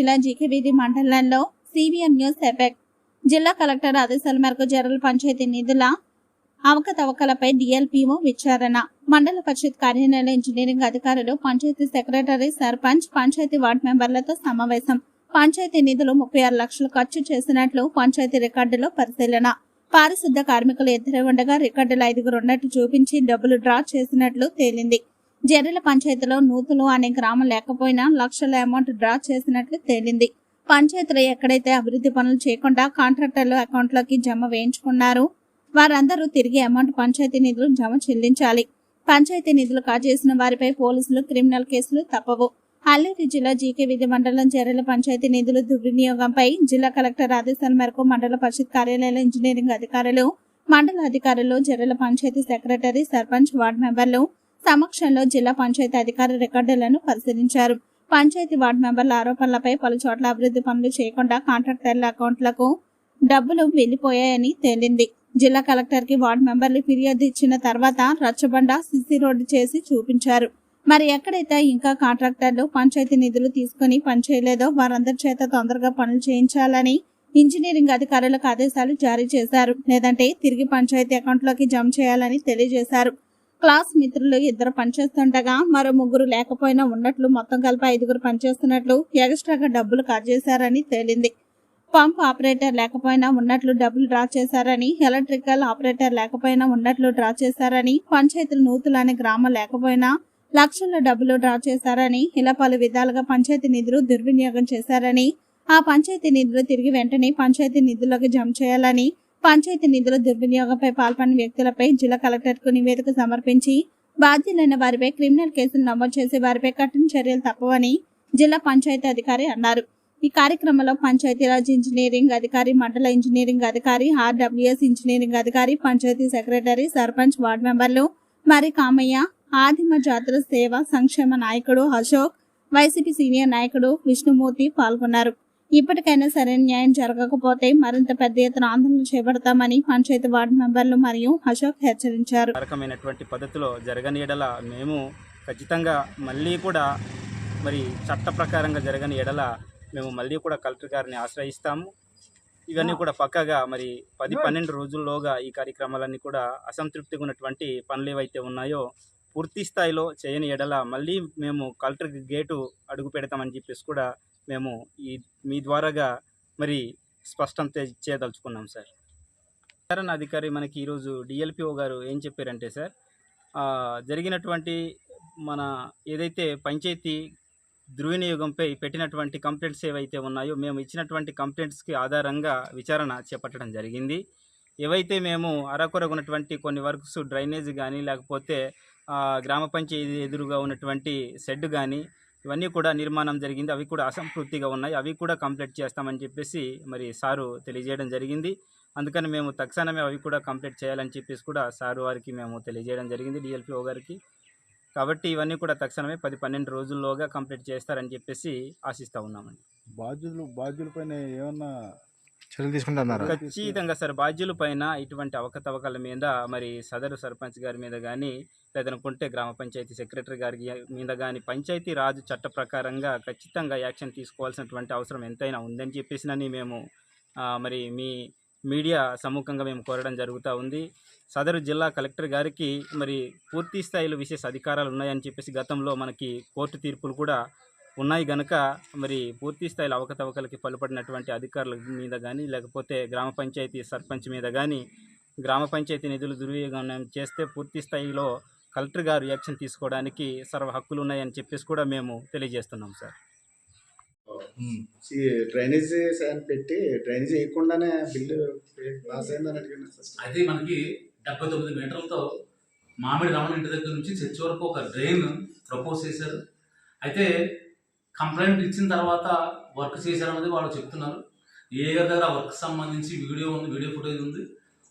జిల్లా జీకేబీది మండలంలో సివిఎం న్యూస్ ఎఫెక్ట్ జిల్లా కలెక్టర్ ఆదేశాల మేరకు జనరల్ పంచాయతీ నిధుల అవకతవకలపై డిఎల్పిఓ విచారణ. మండల పరిషత్ కార్యాలయంలో ఇంజనీరింగ్ అధికారులు పంచాయతీ సెక్రటరీ సర్పంచ్ పంచాయతీ వార్డు మెంబర్లతో సమావేశం. పంచాయతీ నిధులు ముప్పై ఆరు లక్షలు ఖర్చు చేసినట్లు పంచాయతీ రికార్డులో పరిశీలన. పారిశుద్ధ కార్మికులు ఇద్దరు ఉండగా రికార్డులు ఐదుగురు ఉన్నట్టు చూపించి డబ్బులు డ్రా చేసినట్లు తేలింది. జర్రెల పంచాయతీలో నూతులు అనే గ్రామం లేకపోయినా లక్షల అమౌంట్ డ్రా చేసినట్లు తేలింది. పంచాయతీలో ఎక్కడైతే అభివృద్ధి పనులు చేయకుండా కాంట్రాక్టర్లు అకౌంట్లోకి జమ వేయించుకున్నారు వారందరూ తిరిగి అమౌంట్ పంచాయతీ నిధులు జమ చెల్లించాలి. పంచాయతీ నిధులు కాజేసిన వారిపై పోలీసులు క్రిమినల్ కేసులు తప్పవు. అల్లూరి జిల్లా జీకే విధి మండలం జర్రెల పంచాయతీ నిధుల దుర్వినియోగంపై జిల్లా కలెక్టర్ ఆదేశాల మేరకు మండల పరిషత్ కార్యాలయంలో ఇంజనీరింగ్ అధికారులు మండల అధికారులు జర్రెల పంచాయతీ సెక్రటరీ సర్పంచ్ వార్డు మెంబర్లు సమక్షంలో జిల్లా పంచాయతీ అధికారి రికార్డులను పరిశీలించారు. పంచాయతీ వార్డు మెంబర్ల ఆరోపణలపై పలు చోట్ల అభివృద్ధి పనులు చేయకుండా కాంట్రాక్టర్ల అకౌంట్లకు డబ్బులు వెళ్ళిపోయాయని తేలింది. జిల్లా కలెక్టర్కి వార్డు మెంబర్లు ఫిర్యాదు ఇచ్చిన తర్వాత రచ్చబండ సిసి రోడ్డు చేసి చూపించారు. మరి ఎక్కడైతే ఇంకా కాంట్రాక్టర్లు పంచాయతీ నిధులు తీసుకుని పనిచేయలేదో వారందరి చేత తొందరగా పనులు చేయించాలని ఇంజనీరింగ్ అధికారులకు ఆదేశాలు జారీ చేశారు. లేదంటే తిరిగి పంచాయతీ అకౌంట్లోకి జమ చేయాలని తెలియజేశారు. క్లాస్ మిత్రులు ఇద్దరు పనిచేస్తుండగా మరో ముగ్గురు లేకపోయినా ఉన్నట్లు మొత్తం కలిపి ఐదుగురు పనిచేస్తున్నట్లు ఎక్స్ట్రాగా డబ్బులు చేశారని తేలింది. పంప్ ఆపరేటర్ లేకపోయినా ఉన్నట్లు డబ్బులు డ్రా చేశారని ఎలక్ట్రికల్ ఆపరేటర్ లేకపోయినా ఉన్నట్లు డ్రా చేశారని పంచాయతీలు నూతులు అనే గ్రామం లేకపోయినా లక్షల డబ్బులు డ్రా చేశారని ఇలా పలు విధాలుగా పంచాయతీ నిధులు దుర్వినియోగం చేశారని ఆ పంచాయతీ నిధులు తిరిగి వెంటనే పంచాయతీ నిధులకు జమ చేయాలని పంచాయతీ నిధుల దుర్వినియోగంపై పాల్పడిన వ్యక్తులపై జిల్లా కలెక్టర్కు నివేదిక సమర్పించి బాధ్యులైన వారిపై క్రిమినల్ కేసులు నమోదు చేసి వారిపై కఠిన చర్యలు తప్పవని జిల్లా పంచాయతీ అధికారి అన్నారు. ఈ కార్యక్రమంలో పంచాయతీరాజ్ ఇంజనీరింగ్ అధికారి మండల ఇంజనీరింగ్ అధికారి ఆర్డబ్ల్యూఎస్ ఇంజనీరింగ్ అధికారి పంచాయతీ సెక్రటరీ సర్పంచ్ వార్డు మెంబర్లు మరి కామయ్య ఆదిమ జాతుల సేవ సంక్షేమ నాయకుడు అశోక్ వైసీపీ సీనియర్ నాయకుడు విష్ణుమూర్తి పాల్గొన్నారు. ఇప్పటికైనా సరైన న్యాయం జరగకపోతే మరింత పెద్ద ఎత్తున ఆందోళన చేపడతామని పంచాయతీ వార్డు మెంబర్లు మరియు అశోక్ హెచ్చరించారు. రకమైనటువంటి పద్ధతిలో జరగని ఎడల మేము ఖచ్చితంగా మళ్ళీ కూడా మరి చట్ట ప్రకారంగా జరగని ఎడల మేము మళ్ళీ కూడా కలెక్టర్ గారిని ఆశ్రయిస్తాము. ఇవన్నీ కూడా పక్కగా మరి పది పన్నెండు రోజుల్లోగా ఈ కార్యక్రమాలన్నీ కూడా అసంతృప్తిగా ఉన్నటువంటి పనులు ఏవైతే ఉన్నాయో పూర్తి స్థాయిలో చేయని ఎడల మళ్ళీ మేము కలెక్టర్ గేటు అడుగు పెడతామని చెప్పేసి కూడా మేము ఈ మీ ద్వారాగా మరి స్పష్టం చేయదలుచుకున్నాం సార్. విచారణ అధికారి మనకి ఈరోజు డిఎల్పిఓ గారు ఏం చెప్పారంటే సార్ జరిగినటువంటి మన ఏదైతే పంచాయతీ దుర్వినియోగంపై పెట్టినటువంటి కంప్లైంట్స్ ఏవైతే ఉన్నాయో మేము ఇచ్చినటువంటి కంప్లైంట్స్కి ఆధారంగా విచారణ చేపట్టడం జరిగింది. ఏవైతే మేము అరకొరకు ఉన్నటువంటి కొన్ని వర్క్స్ డ్రైనేజ్ కానీ లేకపోతే గ్రామ పంచాయతీ ఎదురుగా ఉన్నటువంటి షెడ్ కానీ ఇవన్నీ కూడా నిర్మాణం జరిగింది. అవి కూడా అసంపూర్తిగా ఉన్నాయి. అవి కూడా కంప్లీట్ చేస్తామని చెప్పేసి మరి సారు తెలియజేయడం జరిగింది. అందుకని మేము తక్షణమే అవి కూడా కంప్లీట్ చేయాలని చెప్పేసి కూడా సారు వారికి మేము తెలియజేయడం జరిగింది డిఎల్పిఓ గారికి. కాబట్టి ఇవన్నీ కూడా తక్షణమే పది పన్నెండు రోజుల్లోగా కంప్లీట్ చేస్తారని చెప్పేసి ఆశిస్తూ ఉన్నామండి. బాధ్యులు బాధ్యులపైన ఏమన్నా చర్యలు తీసుకుంటున్నారు? ఖచ్చితంగా సార్. బాధ్యుల పైన ఇటువంటి అవకతవకల మీద మరి సదరు సర్పంచ్ గారి మీద కానీ లేదనుకుంటే గ్రామ పంచాయతీ సెక్రటరీ గారి మీద కానీ పంచాయతీ రాజు చట్ట ప్రకారంగా ఖచ్చితంగా యాక్షన్ తీసుకోవాల్సినటువంటి అవసరం ఎంతైనా ఉందని చెప్పేసినని మేము మరి మీ మీడియా సమ్ముఖంగా మేము కోరడం జరుగుతూ ఉంది. సదరు జిల్లా కలెక్టర్ గారికి మరి పూర్తి స్థాయిలో విశేష అధికారాలు ఉన్నాయని చెప్పేసి గతంలో మనకి కోర్టు తీర్పులు కూడా ఉన్నాయి గనక మరి పూర్తి స్థాయిలో అవకతవకలకి పలుపడినటువంటి అధికారుల మీద కానీ లేకపోతే గ్రామ పంచాయతీ సర్పంచ్ మీద కానీ గ్రామ పంచాయతీ నిధులు దుర్వినియోగం చేస్తే పూర్తి స్థాయిలో కలెక్టర్ గారు యాక్షన్ తీసుకోవడానికి సర్వ హక్కులు ఉన్నాయని చెప్పేసి కూడా మేము తెలియజేస్తున్నాం సార్. డ్రైనేజ్ అని పెట్టి డ్రైనేజ్ వేయకుండానే బిల్లు పాస్ అయిందని అడిగిన అది మనకి డెబ్బై తొమ్మిది మీటర్లతో మామిడి రమణ ఇంటి దగ్గర నుంచి చర్చి వరకు ఒక డ్రైన్ ప్రపోజ్ చేశారు. అయితే కంప్లైంట్ ఇచ్చిన తర్వాత వర్క్ చేశారన్నది వాళ్ళు చెప్తున్నారు. ఏ గారి దగ్గర ఆ వర్క్ సంబంధించి వీడియో ఉంది వీడియో ఫుటేజ్ ఉంది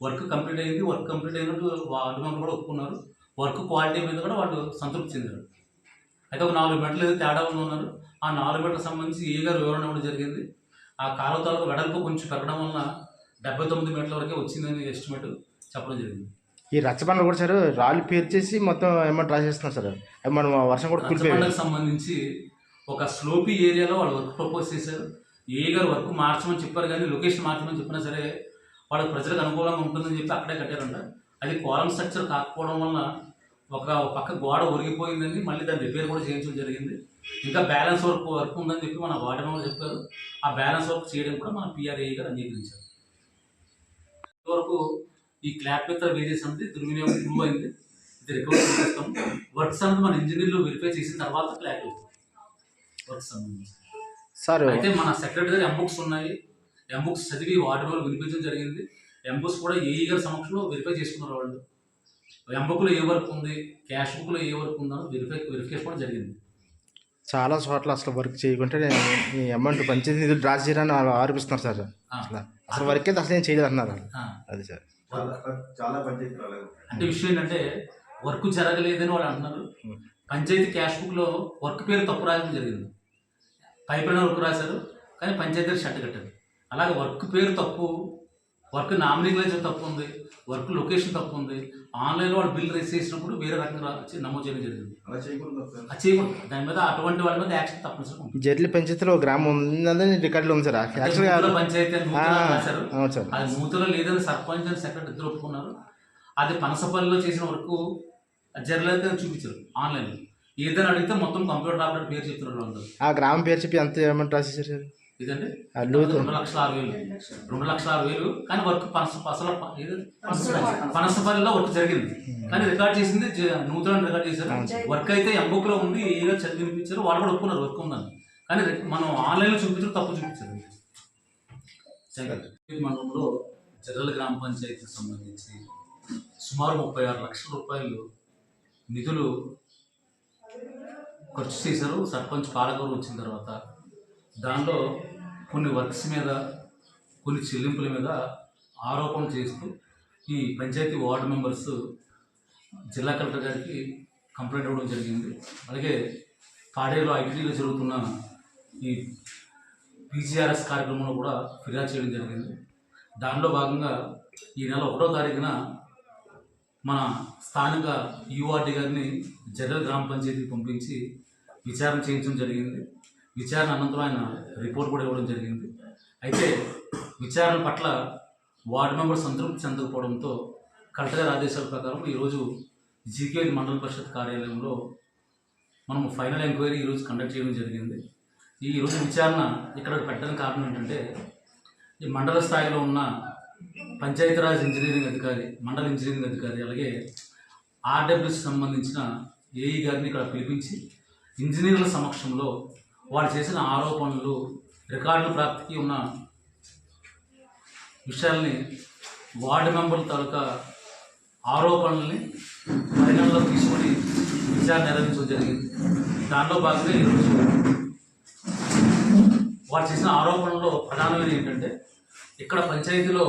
వర్క్ కంప్లీట్ అయింది వర్క్ కంప్లీట్ అయినట్టు వాళ్ళు కూడా ఒప్పుకున్నారు. వర్క్ క్వాలిటీ మీద కూడా వాళ్ళు సంతృప్తి చెందారు. అయితే ఒక నాలుగు మీటర్లు ఏదో తేడా ఉన్నారు ఆ నాలుగు మీటర్లకు సంబంధించి ఏ గారు వివరణ ఇవ్వడం జరిగింది. ఆ కాలువ తాలూకు వెడల్పు కొంచెం పెరగడం వలన డెబ్బై తొమ్మిది మీటర్ల వరకే వచ్చిందని ఎస్టిమేట్ చెప్పడం జరిగింది. ఈ రచ్చబండలు కూడా సార్ రాళ్ళు పేర్చేసి మొత్తం ఏమన్నా డ్రా చేస్తున్నారు సార్? మనం వర్షం కూడా కూలిపోయి రచ్చబండకు సంబంధించి ఒక స్లోపీ ఏరియాలో వాళ్ళు వర్క్ ప్రపోజ్ చేశారు. ఏ గారు వర్క్ మార్చమని చెప్పారు కానీ లొకేషన్ మార్చమని చెప్పినా సరే వాళ్ళకి ప్రజలకు అనుకూలంగా ఉంటుందని చెప్పి అక్కడే కట్టారంట. అది కోలం స్ట్రక్చర్ కాకపోవడం వలన ఒక పక్క గోడ ఒరిగిపోయిందని మళ్ళీ దాన్ని రిపేర్ కూడా చేయించడం జరిగింది. ఇంకా బ్యాలెన్స్ వర్క్ వర్క్ ఉందని చెప్పి మన వార్డెన్ వాళ్ళు చెప్పారు. ఆ బ్యాలెన్స్ వర్క్ చేయడం కూడా మన పిఆర్ఏ గారు అంగీకరించారు. ఇంతవరకు ఈ క్లాప్ మీద వేజెస్ అనేది దుర్వినియోగం ప్రూవ్ అయింది. ఇది రికవరీ చేస్తాం. వర్క్స్ అనేది మన ఇంజనీర్లు వెరిఫై చేసిన తర్వాత క్లాప్ వర్క్స్ అయితే మన సెక్రటరీ ఎంబుక్స్ ఉన్నాయి. ఎంబుక్స్ చదివి వాటి వల్ల వినిపించడం జరిగింది. ఎంబుక్స్ కూడా ఏఈ గారి సమక్షంలో వెరిఫై చేసుకున్నారు వాళ్ళు? ఎంబుక్లో ఏ వర్క్ ఉంది? క్యాష్ బుక్లో ఏ వర్క్ ఉందో వెరిఫై వెరిఫికేషన్ కూడా జరిగింది. చాలా చోట్ల అసలు వర్క్ చేయకుంటే ఈ అమౌంట్ పంచాయతీ నిధులు డ్రా చేయరని ఆరోపిస్తున్నారు సార్. అసలు అసలు వర్క్ అయితే అసలు ఏం చేయలేదు అంటున్నారు ఆ. అది సార్. చాలా పంచాయతీ అంటే విషయం ఏంటంటే వర్క్ జరగలేదని వాళ్ళు అంటున్నారు. పంచాయతీ క్యాష్ బుక్లో వర్క్ పేరు తప్పు రాయడం జరిగింది. పైపైన వర్క్ రాశారు కానీ పంచాయతీ షర్ట్ కట్టారు. అలాగే వర్క్ పేరు తప్పు వర్క్ నామినికలైజర్ తప్పు ఉంది వర్క్ లొకేషన్ తప్పు ఉంది ఆన్లైన్లో వాళ్ళు బిల్ రిసీవ్ చేసినప్పుడు వేరే రకంగా వచ్చి నమోదు చేయడం జరిగింది. అలా చేయకూడదు చేయకూడదు దాని మీద అటువంటి వాళ్ళ మీద యాక్షన్ తప్పనిసరిగా ఉంటుంది. జడ్లి పంచాయతీలో ఒక గ్రామం ఉందని రికార్డులో ఉంది సార్. నూతన పంచాయతీ రాశారు అది నూతన లేదని సర్పంచ్ అని సెక్రటరీ ఇద్దరు ఒప్పుకున్నారు. అది పనసపల్లిలో చేసిన వరకు జరలేదు అని చూపించారు ఆన్లైన్లో. ఏదైనా అడిగితే మొత్తం కంప్యూటర్ ఆపరేటర్ పేరు చెప్తున్నారు అందరూ ఆ గ్రామం పేరు చెప్పి ఎంత అమౌంట్ రాసేసారు రెండు లక్షల ఆరు వేలు. రెండు లక్షల. ఆరు వేలు కానీ వర్క్ పనస పసల ఏది? పనసపల్లిలో వర్క్ జరిగింది. కానీ రికార్డ్ చేసింది నూతన రికార్డ్ చేశారు. వర్క్ అయితే ఎంబుక్లో ఉంది ఏదో చదివి వినిపించారు వాళ్ళు కూడా ఒప్పుకున్నారు వర్క్ ఉందని. కానీ మనం ఆన్లైన్లో చూపించారు తప్పు చూపించారు. మండలంలో జర్రల గ్రామ పంచాయతీకి సంబంధించి సుమారు ముప్పై ఆరు లక్షల రూపాయలు నిధులు ఖర్చు చేశారు. సర్పంచ్ పాలకూరు వచ్చిన తర్వాత దానిలో కొన్ని వర్క్స్ మీద కొన్ని చెల్లింపుల మీద ఆరోపణ చేస్తూ ఈ పంచాయతీ వార్డు మెంబర్స్ జిల్లా కలెక్టర్ గారికి కంప్లైంట్ ఇవ్వడం జరిగింది. అలాగే పాడేరులో ఐటీలో జరుగుతున్న ఈ పీజీఆర్ఎస్ కార్యక్రమంలో కూడా ఫిర్యాదు చేయడం జరిగింది. దానిలో భాగంగా ఈ నెల ఒకటో తారీఖున మన స్థానిక యూఆర్డీ గారిని జనరల్ గ్రామ పంచాయతీకి పంపించి విచారణ చేయించడం జరిగింది. విచారణ అనంతరం ఆయన రిపోర్ట్ కూడా ఇవ్వడం జరిగింది. అయితే విచారణ పట్ల వార్డు మెంబర్ సంతృప్తి చెందకపోవడంతో కలెక్టర్ ఆదేశాల ప్రకారం ఈరోజు జీకే మండల పరిషత్ కార్యాలయంలో మనం ఫైనల్ ఎంక్వైరీ ఈరోజు కండక్ట్ చేయడం జరిగింది. ఈ విచారణ ఇక్కడ పెట్టడానికి కారణం ఏంటంటే ఈ మండల స్థాయిలో ఉన్న పంచాయతీరాజ్ ఇంజనీరింగ్ అధికారి మండల ఇంజనీరింగ్ అధికారి అలాగే ఆర్డబ్ల్యూసి సంబంధించిన ఏఈ గారిని ఇక్కడ పిలిపించి ఇంజనీర్ల సమక్షంలో వారు చేసిన ఆరోపణలు రికార్డుల ప్రాప్తికి ఉన్న విషయాల్ని వార్డు మెంబర్ల తాలూకా ఆరోపణల్ని పరిగణలో తీసుకొని విచారణ నిర్వహించడం జరిగింది. దానిలో భాగంగా ఈరోజు వారు చేసిన ఆరోపణలో ప్రధానమైన ఏంటంటే ఇక్కడ పంచాయతీలో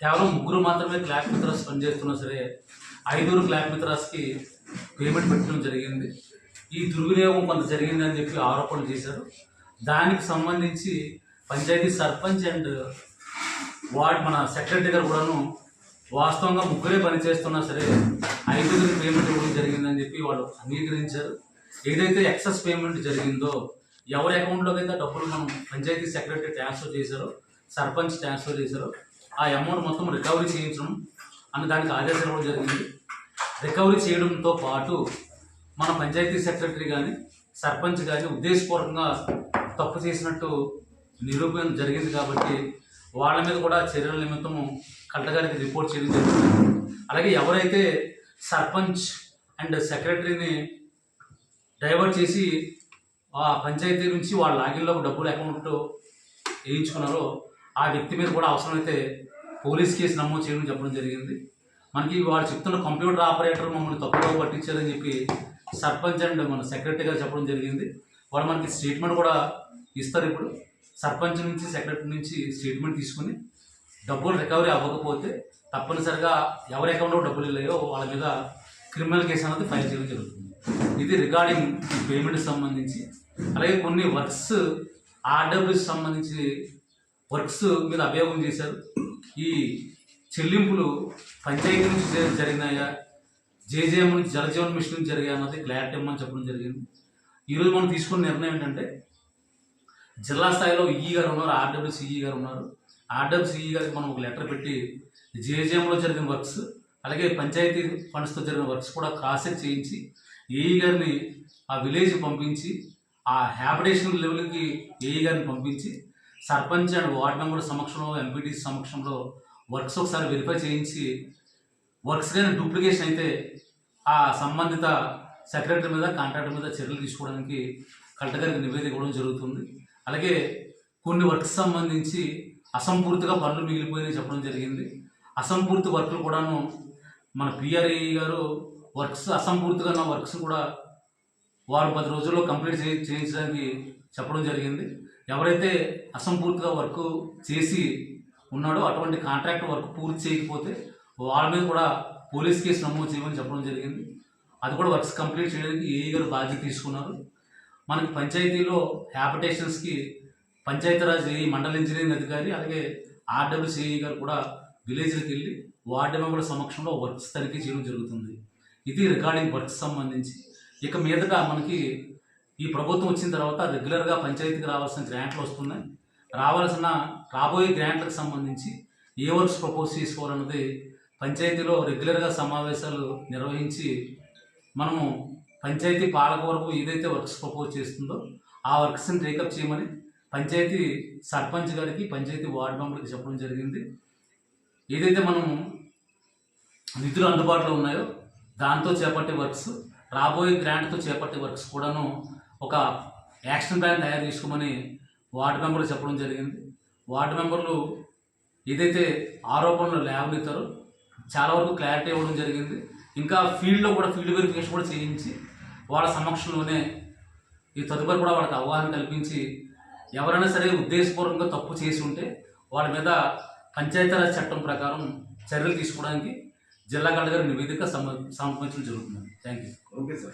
కేవలం ముగ్గురు మాత్రమే క్లాక్ మిత్రాస్ పనిచేస్తున్నా సరే ఐదుగురు క్లాక్ మిత్రాస్కి పేమెంట్ పెట్టడం జరిగింది. ఈ దుర్వినియోగం కొంత జరిగిందని చెప్పి ఆరోపణలు చేశారు. దానికి సంబంధించి పంచాయతీ సర్పంచ్ అండ్ వార్డ్ మన సెక్రటరీ గారు కూడాను వాస్తవంగా ముగ్గురే పని చేస్తున్నా సరే ఐదుగురికి పేమెంట్ ఇవ్వడం జరిగిందని చెప్పి వాళ్ళు అంగీకరించారు. ఏదైతే ఎక్సెస్ పేమెంట్ జరిగిందో ఎవరి అకౌంట్లోకి అయితే డబ్బులు మనం పంచాయతీ సెక్రటరీ ట్రాన్స్ఫర్ చేశారో సర్పంచ్ ట్రాన్స్ఫర్ చేశారో ఆ అమౌంట్ మొత్తం రికవరీ చేయించడం అన్న దానికి ఆదేశాలు ఇవ్వడం జరిగింది. రికవరీ చేయడంతో పాటు మన పంచాయతీ సెక్రటరీ కానీ సర్పంచ్ కానీ ఉద్దేశపూర్వకంగా తప్పు చేసినట్టు నిరూపణ జరిగింది కాబట్టి వాళ్ళ మీద కూడా చర్యల నిమిత్తము కలెక్టర్ రిపోర్ట్ చేయడం జరిగింది. అలాగే ఎవరైతే సర్పంచ్ అండ్ సెక్రటరీని డైవర్ట్ చేసి ఆ పంచాయతీ నుంచి వాళ్ళ లాగిన్లోకి డబ్బులు అకౌంట్ వేయించుకున్నారో ఆ వ్యక్తి మీద కూడా అవసరమైతే పోలీస్ కేసు నమోదు చేయడం చెప్పడం జరిగింది. మనకి వాడు చెప్తున్న కంప్యూటర్ ఆపరేటర్ మమ్మల్ని తప్పుగా పట్టించారని చెప్పి సర్పంచ్ అండ్ మన సెక్రటరీ గారు చెప్పడం జరిగింది. వాళ్ళు మనకి స్టేట్మెంట్ కూడా ఇస్తారు ఇప్పుడు. సర్పంచ్ నుంచి సెక్రటరీ నుంచి స్టేట్మెంట్ తీసుకుని డబ్బులు రికవరీ అవ్వకపోతే తప్పనిసరిగా ఎవరి అకౌంట్లో డబ్బులు వెళ్ళాయో వాళ్ళ మీద క్రిమినల్ కేసు అనేది ఫైల్ చేయడం జరుగుతుంది. ఇది రిగార్డింగ్ పేమెంట్కి సంబంధించి అలాగే కొన్ని వర్క్స్ ఆర్డబ్ల్యూస్ సంబంధించి వర్క్స్ మీద అభియోగం చేశారు. ఈ చెల్లింపులు పంచాయతీ నుంచి జరిగినాయా? జేజేఎం నుంచి జలజీవన్ మిషన్ నుంచి జరిగాయి అన్నది క్లారిటీ ఇవ్వమని చెప్పడం జరిగింది. ఈరోజు మనం తీసుకున్న నిర్ణయం ఏంటంటే జిల్లా స్థాయిలో ఈఈ గారు ఉన్నారు ఆర్డబ్ల్యూసీఈ గారు ఉన్నారు. ఆర్డబ్ల్యూసీఈ గారికి మనం ఒక లెటర్ పెట్టి జేజేఎంలో జరిగిన వర్క్స్ అలాగే పంచాయతీ ఫండ్స్తో జరిగిన వర్క్స్ కూడా క్రాస్ చెక్ చేయించి ఏఈ గారిని ఆ విలేజ్ పంపించి ఆ హ్యాబిటేషన్ లెవెల్కి ఏఈ గారిని పంపించి సర్పంచ్ అండ్ వార్డ్ మెంబర్ సమక్షంలో ఎంపీటీ సమక్షంలో వర్క్స్ ఒకసారి వెరిఫై చేయించి వర్క్స్ కానీ డూప్లికేషన్ అయితే ఆ సంబంధిత సెక్రటరీ మీద కాంట్రాక్టర్ మీద చర్యలు తీసుకోవడానికి కలెక్టర్ గారికి నివేదిక ఇవ్వడం జరుగుతుంది. అలాగే కొన్ని వర్క్స్ సంబంధించి అసంపూర్తిగా పనులు మిగిలిపోయినాయి చెప్పడం జరిగింది. అసంపూర్తి వర్క్లు కూడాను మన పిఆర్ఏ గారు వర్క్స్ అసంపూర్తిగా ఉన్న వర్క్స్ కూడా వారు పది రోజుల్లో కంప్లీట్ చే చేయించడానికి చెప్పడం జరిగింది. ఎవరైతే అసంపూర్తిగా వర్క్ చేసి ఉన్నాడో అటువంటి కాంట్రాక్ట్ వర్క్ పూర్తి చేయకపోతే వాళ్ళ మీద కూడా పోలీస్ కేసు నమోదు చేయమని చెప్పడం జరిగింది. అది కూడా వర్క్స్ కంప్లీట్ చేయడానికి ఏఈ గారు బాధ్యత తీసుకున్నారు. మనకి పంచాయతీలో హ్యాబిటేషన్స్కి పంచాయతీరాజ్ ఏఈ మండల ఇంజనీరింగ్ అధికారి అలాగే ఆర్డబ్ల్యూసీఈ గారు కూడా విలేజ్కి వెళ్ళి వార్డు మెంబర్ల సమక్షంలో వర్క్స్ తనిఖీ చేయడం జరుగుతుంది. ఇది రికార్డింగ్ వర్క్స్ సంబంధించి. ఇక మీదట మనకి ఈ ప్రభుత్వం వచ్చిన తర్వాత రెగ్యులర్గా పంచాయతీకి రావాల్సిన గ్రాంట్లు వస్తున్నాయి. రావాల్సిన రాబోయే గ్రాంట్లకు సంబంధించి ఏ వర్క్స్ ప్రపోజ్ చేసుకోవాలన్నది పంచాయతీలో రెగ్యులర్గా సమావేశాలు నిర్వహించి మనము పంచాయతీ పాలక వరకు ఏదైతే వర్క్స్ ప్రపోజ్ చేస్తుందో ఆ వర్క్స్ని టేకప్ చేయమని పంచాయతీ సర్పంచ్ గారికి పంచాయతీ వార్డు మెంబర్కి చెప్పడం జరిగింది. ఏదైతే మనము నిధులు అందుబాటులో ఉన్నాయో దాంతో చేపట్టే వర్క్స్ రాబోయే గ్రాంట్తో చేపట్టే వర్క్స్ కూడాను ఒక యాక్షన్ ప్లాన్ తయారు చేసుకోమని వార్డు మెంబర్లు చెప్పడం జరిగింది. వార్డు మెంబర్లు ఏదైతే ఆరోపణలు లేవనెత్తారో చాలా వరకు క్లారిటీ ఇవ్వడం జరిగింది. ఇంకా ఫీల్డ్లో కూడా ఫీల్డ్ వెరిఫికేషన్ కూడా చేయించి వాళ్ళ సమక్షంలోనే ఈ తదుపరి కూడా వాళ్ళకి అవగాహన కల్పించి ఎవరైనా సరే ఉద్దేశపూర్వకంగా తప్పు చేసి ఉంటే వాళ్ళ మీద పంచాయతీరాజ్ చట్టం ప్రకారం చర్యలు తీసుకోవడానికి జిల్లా కలెక్టర్ నివేదిక సమ సమర్పించడం జరుగుతుంది. Thank you okay sir